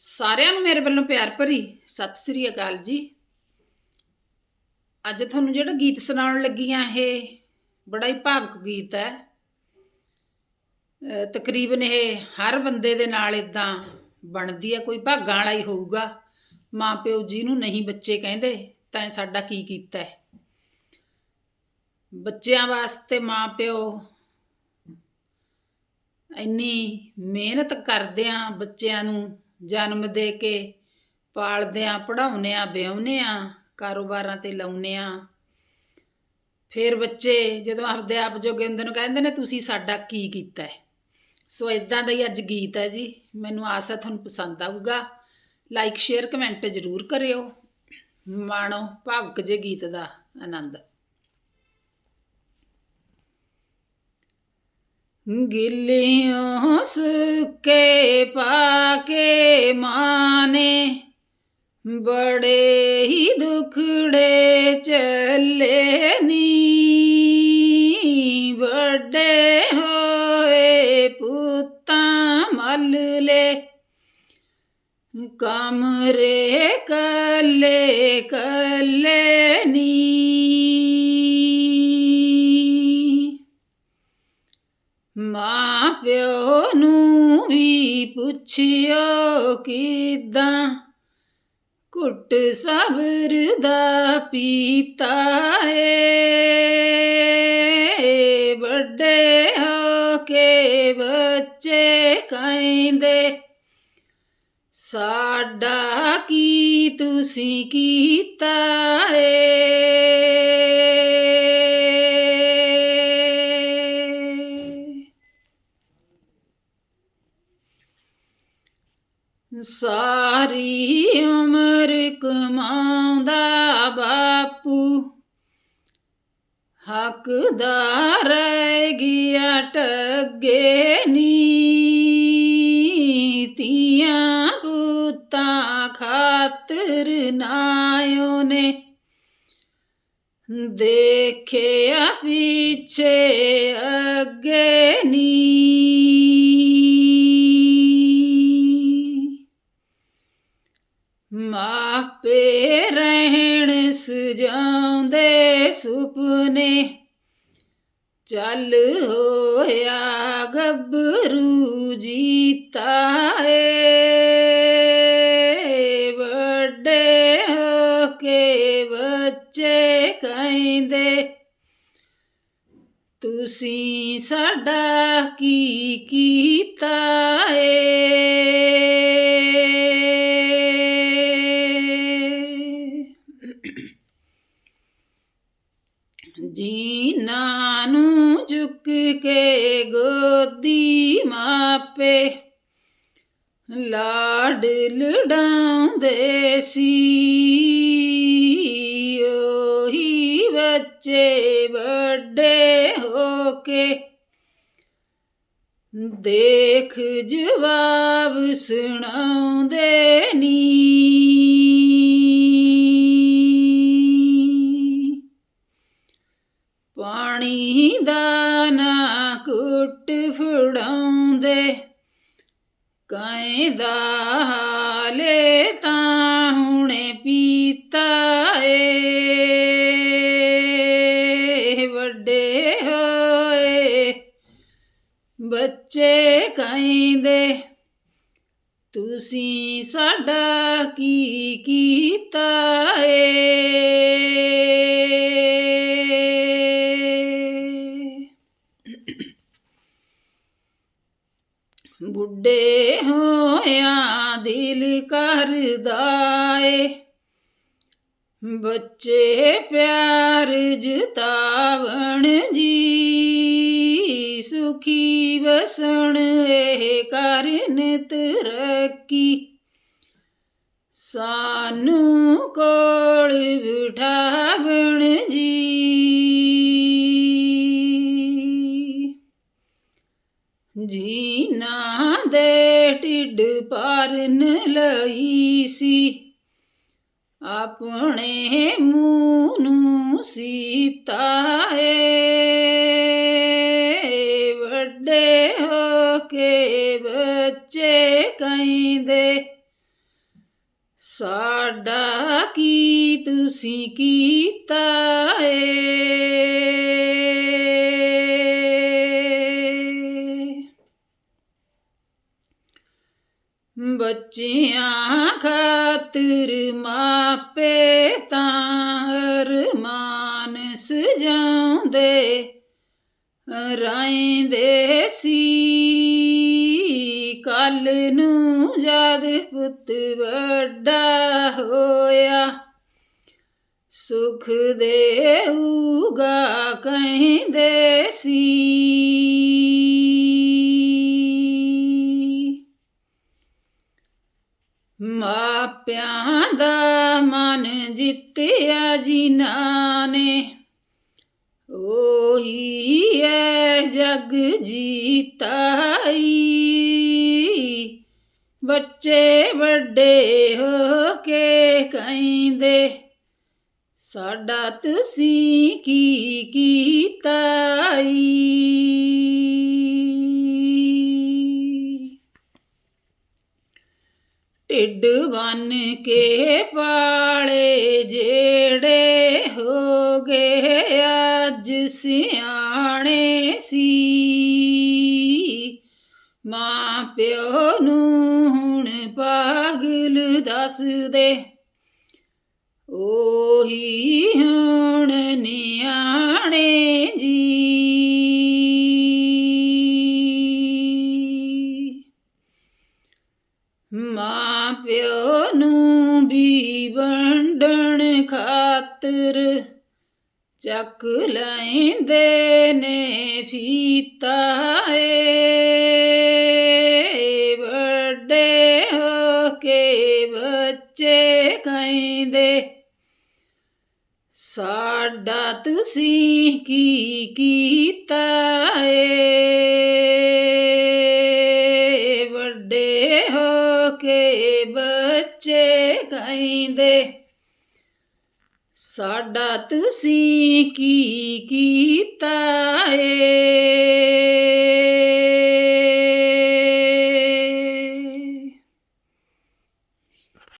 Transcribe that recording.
ਸਾਰਿਆਂ ਨੂੰ ਮੇਰੇ ਵੱਲੋਂ ਪਿਆਰ ਭਰੀ ਸਤਿ ਸ੍ਰੀ ਅਕਾਲ ਜੀ। ਅੱਜ ਤੁਹਾਨੂੰ ਜਿਹੜਾ ਗੀਤ ਸੁਣਾਉਣ ਲੱਗੀ ਆ ਇਹ ਬੜਾ ਹੀ ਭਾਵਕ ਗੀਤ ਹੈ। ਤਕਰੀਬਨ ਇਹ ਹਰ ਬੰਦੇ ਦੇ ਨਾਲ ਇਦਾਂ ਬਣਦੀ ਹੈ, ਕੋਈ ਭਾਗਾਂ ਵਾਲਾ ਹੀ ਹੋਊਗਾ। ਮਾਂ ਪਿਓ ਜਿਹਨੂੰ ਨਹੀਂ ਬੱਚੇ ਕਹਿੰਦੇ, ਤਾਂ ਇਹ ਸਾਡਾ ਕੀ ਕੀਤਾ ਹੈ? ਬੱਚਿਆਂ ਵਾਸਤੇ ਮਾਂ ਪਿਓ ਇੰਨੀ ਮਿਹਨਤ ਕਰਦੇ ਆ ਬੱਚਿਆਂ ਨੂੰ ਜਨਮ ਦੇ ਕੇ ਪਾਲਦੇ ਆ ਪੜਾਉਂਦੇ ਆ, ਵਿਆਹੁੰਦੇ ਆ, ਕਾਰੋਬਾਰਾਂ ਤੇ ਲਾਉਂਦੇ ਆ। ਫਿਰ ਬੱਚੇ ਜਦੋਂ ਆਪਦੇ ਆਪ ਜੋਗੇ ਹੁੰਦੇ ਨੂੰ ਕਹਿੰਦੇ ਨੇ, ਤੁਸੀਂ ਸਾਡਾ ਕੀ ਕੀਤਾ ਹੈ? ਸੋ ਇਦਾਂ ਦਾ ਹੀ ਅੱਜ ਗੀਤ ਹੈ ਜੀ। ਮੈਨੂੰ ਆਸ ਹੈ ਤੁਹਾਨੂੰ ਪਸੰਦ ਆਊਗਾ। ਲਾਈਕ ਸ਼ੇਅਰ ਕਮੈਂਟ ਜ਼ਰੂਰ ਕਰਿਓ। ਮਾਣੋ, ਭਾਵਕ ਜੇ ਗੀਤ ਦਾ ਆਨੰਦ। ਗਿੱਲੀਆਂ ਸੁੱਕੇ ਪਾ ਕੇ ਮਾਨੇ, ਬੜੇ ਹੀ ਦੁਖੜੇ ਚੱਲੇ ਨੀ, ਵੱਡੇ ਹੋਏ ਪੁੱਤਾਂ ਮੱਲ ਲੈ, ਕਮਰੇ ਕੱਲੇ ਕੱਲੇ ਮਾਂ ਪਿਓ ਨੂੰ ਵੀ ਪੁੱਛਿਓ ਕਿਦਾਂ? ਕੁੱਟ ਸਬਰ ਦਾ ਪੀਤਾ ਏ। ਵੱਡੇ ਹੋ ਕੇ ਬੱਚੇ ਕਹਿੰਦੇ, ਸਾਡਾ ਕੀ ਤੁਸੀਂ ਕੀਤਾ ਏ? ਸਾਰੀ ਉਮਰ ਕਮਾਉਂਦਾ ਬਾਪੂ। ਹੱਕਦਾਰ ਰਹਿ ਗਿਆ ਟੱਗੇ ਨੀ ਤੀਆਂ ਪੁੱਤਾਂ ਖਾਤਰ ਨਾਇਓ ਨੇ ਦੇਖਿਆ ਪਿੱਛੇ ਅੱਗੇ ਨੀ ਆਪੇ ਰਹਿਣ ਸਜਾਉਂਦੇ ਸੁਪਨੇ। ਚੱਲ ਹੋਇਆ ਗੱਭਰੂ ਜੀਤਾ ਏ ਵੱਡੇ ਹੋ ਕੇ ਬੱਚੇ ਕਹਿੰਦੇ, ਤੁਸੀਂ ਸਾਡਾ ਕੀ ਕੀਤਾ ਏ ਜੀਨਾ ਨੂੰ ਝੁਕ ਕੇ ਗੋਦੀ ਮਾਪੇ ਲਾਡ ਲਡਾਉਂਦੇ ਸੀ। ਉਹੀ ਬੱਚੇ ਵੱਡੇ ਹੋ ਕੇ ਦੇਖ ਜਵਾਬ ਸੁਣਾਉਂਦੇ ਨੀ। ਹਾਲੇ ਤਾਂ ਹੁਣੇ ਪੀਤਾ ਏ ਵੱਡੇ ਹੋਏ। ਬੱਚੇ ਕਹਿੰਦੇ, ਤੁਸੀਂ ਸਾਡਾ ਕੀ ਕੀਤਾ ਏ ਬੁੱਢੇ ਹੋਇਆ ਦਿਲ ਕਰਦਾ ਏ ਬੱਚੇ ਪਿਆਰ ਜਤਾਵਣ ਜੀ, ਸੁਖੀ ਵਸਣ ਇਹ ਕਰਨ ਤਰੱਕੀ ਸਾਨੂੰ ਕੋਲ ਬਿਠਾਵਣ ਜੀ। ਜੀਨਾ ਦੇ ਢਿੱਡ ਭਰਨ ਲਈ ਸੀ। ਆਪਣੇ ਮੂੰਹ ਨੂੰ ਸੀਤਾ ਏ ਵੱਡੇ ਹੋ ਕੇ ਬੱਚੇ ਕਹਿੰਦੇ, ਸਾਡਾ ਕੀ ਤੁਸੀਂ ਕੀਤਾ ਏ ਬੱਚਿਆਂ ਖਾਤਰ ਮਾਪੇ ਤਾਂ ਅਰਮਾਨ ਸਜਾਉਂਦੇ ਰਾਇੰਦੇ ਸੀ। ਕੱਲ ਨੂੰ ਜਦ ਪੁੱਤ ਵੱਡਾ ਹੋਇਆ, ਸੁਖ ਦੇਊਗਾ ਕਹਿੰਦੇ ਸੀ। ਮਾਪਿਆਂ ਦਾ ਮਨ ਜਿੱਤਿਆ ਜਿਨ੍ਹਾਂ ਨੇ, ਉਹੀ ਹੈ ਜਗ ਜੀਤਾਈ। ਬੱਚੇ ਵੱਡੇ ਹੋ ਕੇ ਕਹਿੰਦੇ, ਸਾਡਾ ਤੁਸੀਂ ਕੀ ਢਿੱਡ ਬੰਨ ਕੇ ਪਾਲੇ ਜਿਹੜੇ ਹੋ ਗਏ ਅੱਜ ਸਿਆਣੇ ਸੀ। ਮਾਂ ਪਿਓ ਨੂੰ ਹੁਣ ਪਾਗਲ ਦੱਸਦੇ ਉਹੀ ਖਾਤਰ ਚੱਕ ਲੈਂਦੇ ਨੇ ਫੀਤਾ ਏ। ਵੱਡੇ ਹੋ ਕੇ ਬੱਚੇ ਕਹਿੰਦੇ, ਸਾਡਾ ਤੁਸੀਂ ਕੀ ਕੀਤਾ ਏ? ਵੱਡੇ ਹੋ ਕੇ ਬੱਚੇ ਕਹਿੰਦੇ ਸਾਡਾ ਤੁਸੀਂ ਕੀ ਕੀਤਾ ਏ?